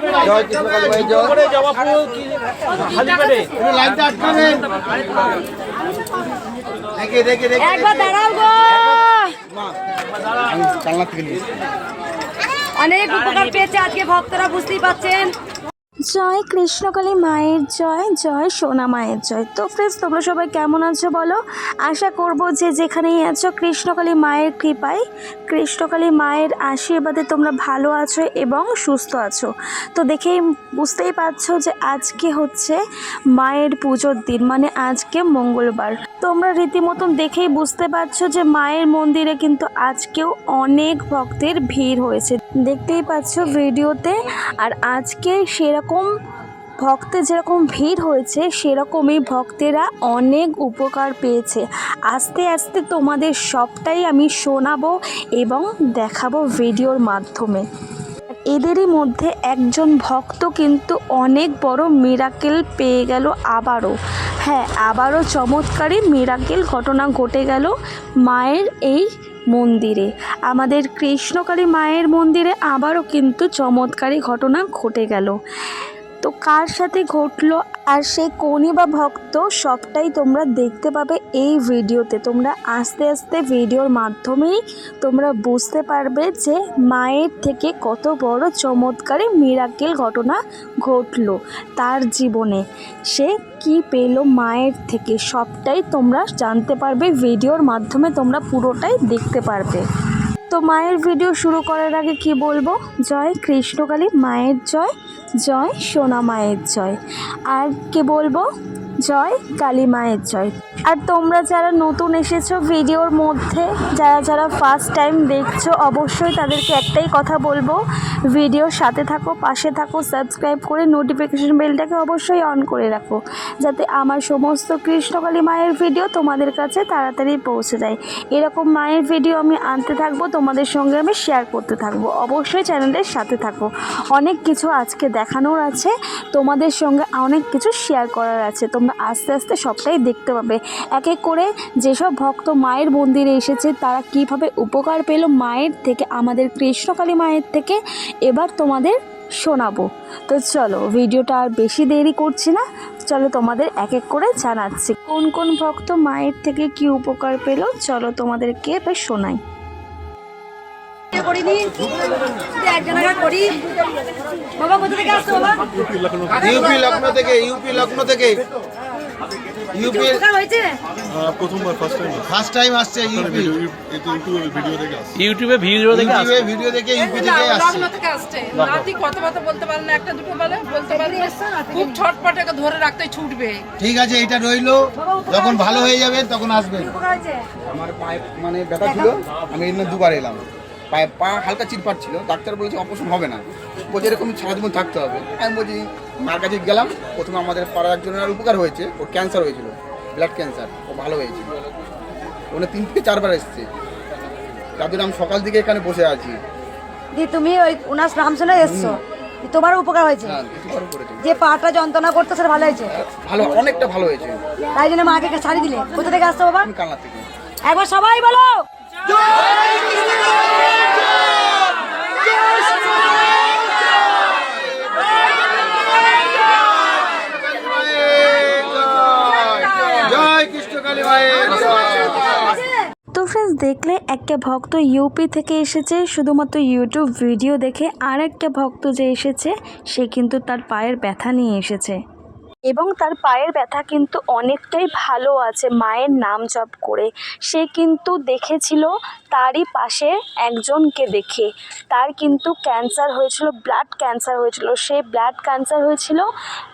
জয় জয়। অনেক উপকার পেয়েছে আজকে ভক্তরা বুঝতেই পাচ্ছেন। জয় কৃষ্ণকালী মায়ের জয় জয় সোনা মায়ের জয়। তো ফ্রেন্ডস তোমরা সবাই কেমন আছো বলো? আশা করব যে যেখানেই আছো, কৃষ্ণকালী মায়ের কৃপায়, কৃষ্ণকালী মায়ের আশীর্বাদে তোমরা ভালো আছো এবং সুস্থ আছো। তো দেখেই বুঝতেই পারছ যে আজকে হচ্ছে মায়ের পুজোর দিন মানে আজকে মঙ্গলবার। তোমরা রীতিমতন দেখেই বুঝতে পারছ যে মায়ের মন্দিরে কিন্তু আজকেও অনেক ভক্তের ভিড় হয়েছে। দেখতেই পাচ্ছ ভিডিওতে, আর আজকে সেরকম ভক্তের যেরকম ভিড় হয়েছে, সেরকমই ভক্তেরা অনেক উপকার পেয়েছে। আস্তে আস্তে তোমাদের সবটাই আমি শোনাবো এবং দেখাবো ভিডিওর মাধ্যমে। এদেরই মধ্যে একজন ভক্ত কিন্তু অনেক বড় মিরাকেল পেয়ে গেল আবারও। হ্যাঁ আবারও চমৎকারী মিরাকেল ঘটনা ঘটে গেল মায়ের এই মন্দিরে। আমাদের কৃষ্ণকালী মায়ের মন্দিরে আবারও কিন্তু চমৎকারী ঘটনা ঘটে গেল। তো কার সাথে ঘটলো আর সে কোনি বা ভক্ত সবটাই তোমরা দেখতে পাবে এই ভিডিওতে। তোমরা আস্তে আস্তে ভিডিওর মাধ্যমেই তোমরা বুঝতে পারবে যে মায়ের থেকে কত বড় চমৎকারী মিরাকেল ঘটনা ঘটলো তার জীবনে। সে কি পেল মায়ের থেকে সবটাই তোমরা জানতে পারবে, ভিডিওর মাধ্যমে তোমরা পুরোটাই দেখতে পারবে। তো মায়ের ভিডিও শুরু করার আগে কি বলব? জয় কৃষ্ণকালী মায়ের জয় জয় সোনা মায়ের জয়। আর কি বলব? জয় কালী মায়ের জয়। আর তোমরা যারা নতুন এসেছ ভিডিওর মধ্যে, যারা যারা ফার্স্ট টাইম দেখছ, অবশ্যই তাদেরকে একটাই কথা বলব, ভিডিওর সাথে থাকো, পাশে থাকো সাবস্ক্রাইব করে নোটিফিকেশন বেলটাকে অবশ্যই অন করে রাখো, যাতে আমার সমস্ত কৃষ্ণকালী মায়ের ভিডিও তোমাদের কাছে তাড়াতাড়ি পৌঁছে যায়। এরকম মায়ের ভিডিও আমি আনতে থাকব, তোমাদের সঙ্গে আমি শেয়ার করতে থাকব। অবশ্যই চ্যানেলের সাথে থাকো। অনেক কিছু আজকে দেখানোর আছে, তোমাদের সঙ্গে অনেক কিছু শেয়ার করার আছে। তোমরা আস্তে আস্তে সবটাই দেখতে পাবে। এক এক করে যেসব ভক্ত মায়ের মন্দিরে এসেছে, তারা কীভাবে উপকার পেল মায়ের থেকে, আমাদের কৃষ্ণকালী মায়ের থেকে, এবার তোমাদের শোনাবো। তো চলো, ভিডিওটা আর বেশি দেরি করছি না। চলো তোমাদের এক এক করে জানাচ্ছি। কোন কোন ভক্ত মায়ের থেকে কি উপকার পেল, চলো তোমাদেরকে এবার শোনাই। করিনি একজনের করি। বাবা কোথা থেকে আসছো বাবা? ইউপি লখনৌ থেকে ইউপি লখনৌ থেকে। ইউপি হয়েছে? প্রথমবার ফার্স্ট টাইম ফার্স্ট টাইম আসছে ইউপি। ইউটিউবে ভিডিও দেখে আসছি। ইউটিউবে ভিডিও দেখে আসছে? ইউটিউবে ভিডিও দেখে ইউপি থেকে আসছে। লগ্ন থেকে আসছে। নাতি কথাবার্তা বলতে পারে না একটা দুটো বলে বলতে পারে খুব ছটপট ধরে রাখতে ছুটবে। ঠিক আছে এটা রইল। যখন ভালো হয়ে যাবে তখন হয়েছে? আমার পায়ে মানে ব্যথা ছিল। আমি এর দুবার এলাম। পায়ে পা হালকা চিটপাট ছিল ডাক্তার বলেছে অপারেশন হবে না। বলছে এরকম সারা জীবন থাকতে হবে। আমি বলছি মার কাছে গেলাম প্রথমে আমাদের পাড়ার একজনের উপকার হয়েছে ওর ক্যান্সার হয়েছিল ব্লাড ক্যান্সার ও ভালো হয়েছিল ওখানে তিন থেকে চারবার এসছে। তার জন্য আমি সকাল থেকে এখানে বসে আছি। দি তুমি ওই ওনার নাম শুনে এসছো? দি, তোমারও উপকার হয়েছে? হ্যাঁ উপকার করেছে যে পাটা যন্ত্রণা করতো সেটা ভালো হয়েছে? ভালো অনেকটা ভালো হয়েছে। তাই জন্য মাকে শাড়ি দিলে। কোথা থেকে আসতো বাবা? আমি কালনা থেকে। একবার সবাই বলো! জয় কৃষ্ণকালী মায়ের জয় তো ফ্রেন্ডস দেখলে একটা ভক্ত ইউপি থেকে এসেছে, শুধুমাত্র ইউটিউব ভিডিও দেখে আর একটা ভক্ত যে এসেছে, সে কিন্তু তার পায়ের ব্যথা নিয়ে এসেছে। এবং তার পায়ের ব্যথা কিন্তু অনেকটাই ভালো আছে, মায়ের নাম জপ করে। সে কিন্তু দেখেছিল তারই পাশে একজনকে দেখে। তার কিন্তু ক্যান্সার হয়েছিল, ব্লাড ক্যান্সার হয়েছিল। সে ব্লাড ক্যান্সার হয়েছিল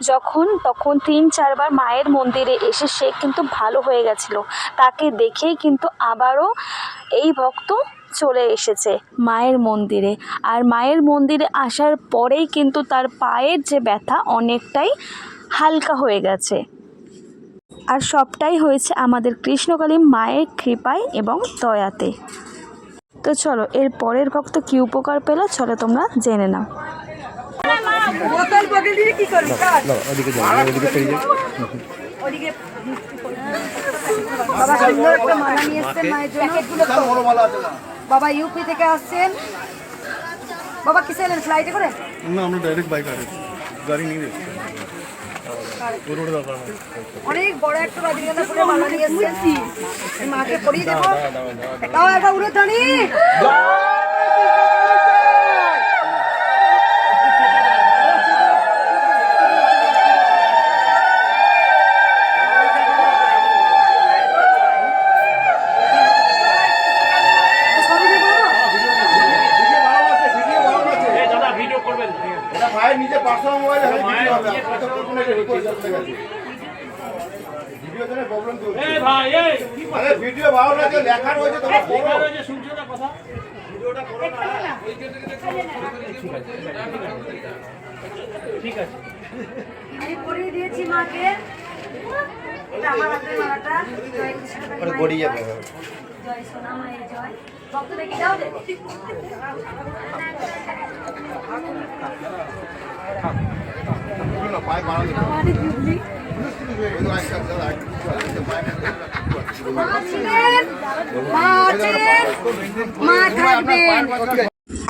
যখন, তখন তিন, চারবার মায়ের মন্দিরে এসে সে কিন্তু ভালো হয়ে গেছিল। তাকে দেখেই কিন্তু আবারও এই ভক্ত চলে এসেছে মায়ের মন্দিরে। আর মায়ের মন্দিরে আসার পরেই কিন্তু তার পায়ের যে ব্যথা অনেকটাই হালকা হয়ে গেছে। আর সবটাই হয়েছে আমাদের কৃষ্ণকালী মায়ের কৃপায় এবং দয়াতে। তো চলো এর পরের ভক্ত কি উপকার পেল চলো তোমরা জেনে নাও। বাবা একটা মালা নিয়ে এসছেন মায়ের জন্য বাবা ইউপি থেকে আসছেন। বাবা কিসে এলেন ফ্লাইটে করে? না আমরা ডাইরেক্ট বাইক আরে গাড়ি নিয়ে অনেক বড় একটা রজনীগন্ধা ফুলের মালা নিয়ে এসেছি। মাকে ভিডিও করবেন। এটা ভাইয়ের নিজে পার্সোনাল মোবাইলে হলে ভিডিও হবে আপনার তো কোনো একটা রিকোয়েস্ট করতে গেছে ভিডিও জন্য প্রবলেম চলছে এই ভাই এই কি ভিডিও ভালো লাগে লেখা রয়েছে তোমরা পড়ো শুনছো না কথা ঠিক আছে আমি পরিয়ে দিয়েছি মাকে এটা আমার হাতের মালাটা। জয় গড়িয়ে যাবে। জয়। সোনা মায়ের দে মা থাকবেন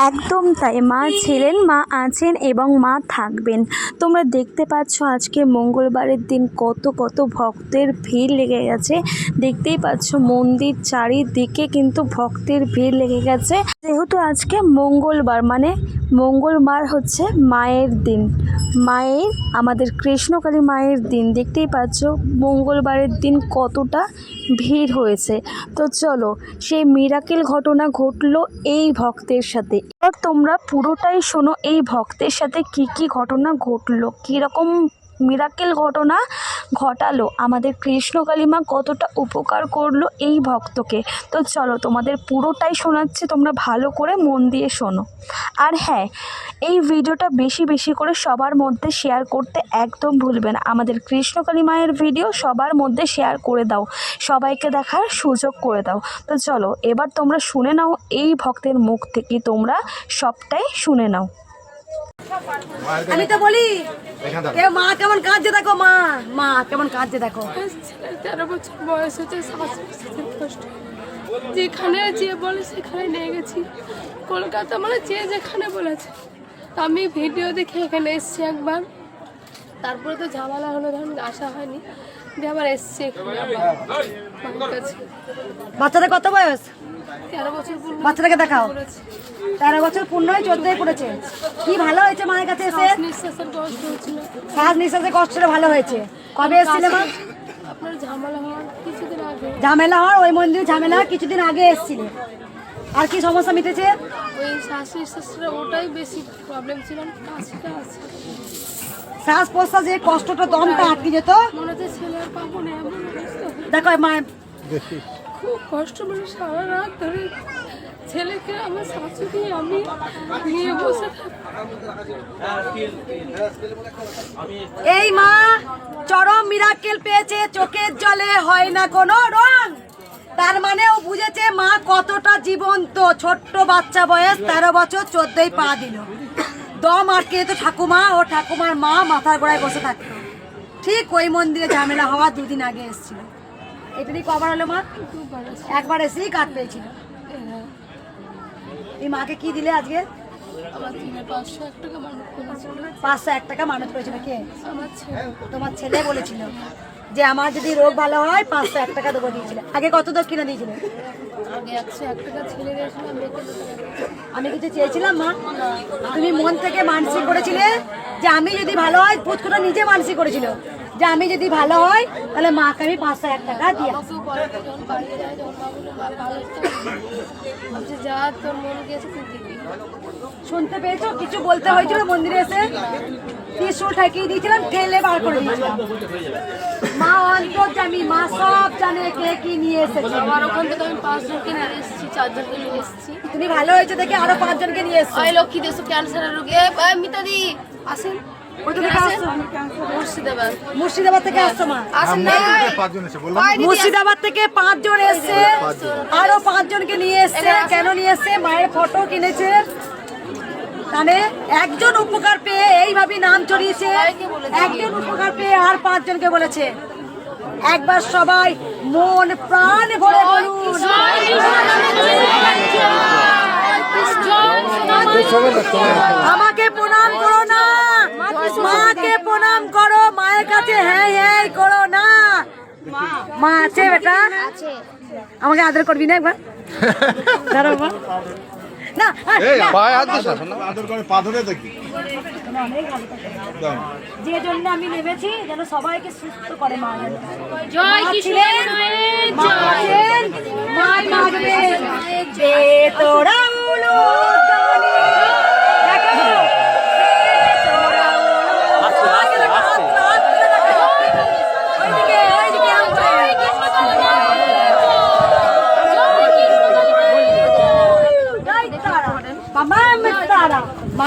একদম তাই। মা ছিলেন, মা আছেন এবং মা থাকবেন। তোমরা দেখতে পাচ্ছ আজকে মঙ্গলবারের দিন কত কত ভক্তের ভিড় লেগে গেছে। দেখতেই পাচ্ছ মন্দির চারিদিকে কিন্তু ভক্তের ভিড় লেগে গেছে। যেহেতু আজকে মঙ্গলবার মানে মঙ্গলবার হচ্ছে মায়ের দিন। মায়ের, আমাদের কৃষ্ণকালী মায়ের দিন। দেখতেই পাচ্ছ মঙ্গলবারের দিন কতটা ভিড় হয়েছে। তো চলো, সেই মিরাকেল ঘটনা ঘটলো এই ভক্তের সাথে। তোমরা পুরোটাই শোনো এই ভক্তের সাথে কি কি ঘটনা ঘটলো কীরকম মিরাকেল ঘটনা ঘটালো। আমাদের কৃষ্ণকালী মা কতটা উপকার করল এই ভক্তকে। তো চলো তোমাদের পুরোটাই শোনাচ্ছে, তোমরা ভালো করে মন দিয়ে শোনো। আর হ্যাঁ এই ভিডিওটা বেশি বেশি করে সবার মধ্যে শেয়ার করতে একদম ভুলবে না। আমাদের কৃষ্ণকালী মায়ের ভিডিও সবার মধ্যে শেয়ার করে দাও। সবাইকে দেখার সুযোগ করে দাও। তো চলো, এবার তোমরা শুনে নাও, এই ভক্তের মুখ থেকে তোমরা সবটাই শুনে নাও। আমি তো বলি এ কেউ মা কেমন কাঁদছে দেখো মা মা কেমন কাঁদছে দেখো। তেরো বছর বয়স হচ্ছে কষ্ট যেখানে যে বলে সেখানে নিয়ে গেছি। কলকাতা মানে যে যেখানে বলেছে। তো আমি ভিডিও দেখে এখানে এসছি একবার। তারপরে তো ঝামেলা হলো ধরুন আসা হয়নি। দিয়ে আবার এসছি বাচ্চাদের কত বয়স? বাচ্চাটাকে দেখাও। তেরো বছর পূর্ণ হয়ে চোদ্দই পড়েছে। কি ভালো হয়েছে মায়ের কাছে এসে? শ্বাস নিঃশ্বাসের কষ্টটা ভালো হয়েছে। কবে এসেছিলে মা? ঝামেলা হওয়ার ওই মন্দির ঝামেলা কিছুদিন আগে এসেছিলে। আর কি সমস্যা মিটেছে? ওই শ্বাস নিঃশ্বাসটা ওটাই বেশি প্রবলেম ছিল। শ্বাস প্রশ্বাস যে কষ্টটা দমটা আটকে যেত। দেখো মা খুব কষ্ট মানে সারা রাত ধরে ছেলেকে আমার শাশুড়ি আমি নিয়ে বসে এই মা চরম মিরাকেল পেয়েছে চোখের জলে হয় না কোনো রং। তার মানে ও বুঝেছে মা কতটা জীবন্ত ছোট্ট বাচ্চা বয়স তেরো বছর চোদ্দই পা দিল। দম আটকে যেত ঠাকুমা, ও ঠাকুমার মা মাথার গোড়ায় বসে থাকতো ঠিক ওই মন্দিরে ঝামেলা হওয়া দুদিন আগে এসেছিল। এটারই কবার হলো মা? একবার এসেই কাট পেয়েছিল। এই মাকে কি দিলে আজকে? পাঁচশো এক টাকা মানুষ করেছিল। কে তোমার ছেলে বলেছিল। যে আমার যদি রোগ ভালো হয় পাঁচশো এক টাকা দেবো দিয়েছিলে। আগে কত দক্ষিণা দিয়েছিল। আমি কিছু চেয়েছিলাম মা? তুমি মন থেকে মানসিক করেছিলে যে আমি যদি ভালো হয় পুচকুটা নিজে মানসিক করেছিল। যে আমি যদি ভালো হয় তাহলে মাকে আমি পাঁচশো এক টাকা দিয়ে। শুনতে পেয়েছ? কিছু বলতে হয়েছিল মন্দিরে এসে? ত্রিশুল ঠাকিয়ে দিয়েছিলাম ঠেলে বার করে দিয়েছিলাম। মা অন্তর্জামী মা সব জানে কে কি নিয়ে এসেছে। আমার ওখান থেকে আমি পাঁচজনকে নিয়ে এসেছি চারজনকে নিয়ে এসেছি। তুমি ভালো হয়েছে দেখে আরও পাঁচজনকে নিয়ে এসছো। লক্ষ্মী দেশ ক্যান্সারের রোগী। মিতাদি আসেন। মুর্শিদাবাদ। থেকে আসছো মা। পাঁচজন মুর্শিদাবাদ থেকে এসছে। আরও পাঁচজনকে নিয়ে এসছে। কেন নিয়ে এসছে? মায়ের ফটো কিনেছে। তাহলে একজন উপকার পেয়ে এইভাবে নাম চড়িয়েছে। একজন উপকার পেয়ে আর পাঁচজনকে বলেছে। একবার সবাই মন প্রাণ ভরে বলুন। আমাকে প্রণাম করো না মাকে প্রণাম করো কাছে হ্যাঁ হ্যাঁ করো না। মা। আছে বেটা? আমাকে আদর করবি না একবার? দাঁড়াও মা। না না, পায়ে হাত দিস না আদর করে পা ধরে দেখি যে জন্য আমি নেমেছি যেন সবাইকে সুস্থ করে মা। জয় তোরা উলু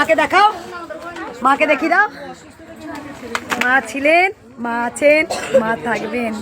মাকে দেখাও। মাকে দেখি দাও। মা ছিলেন মা আছেন মা থাকবেন।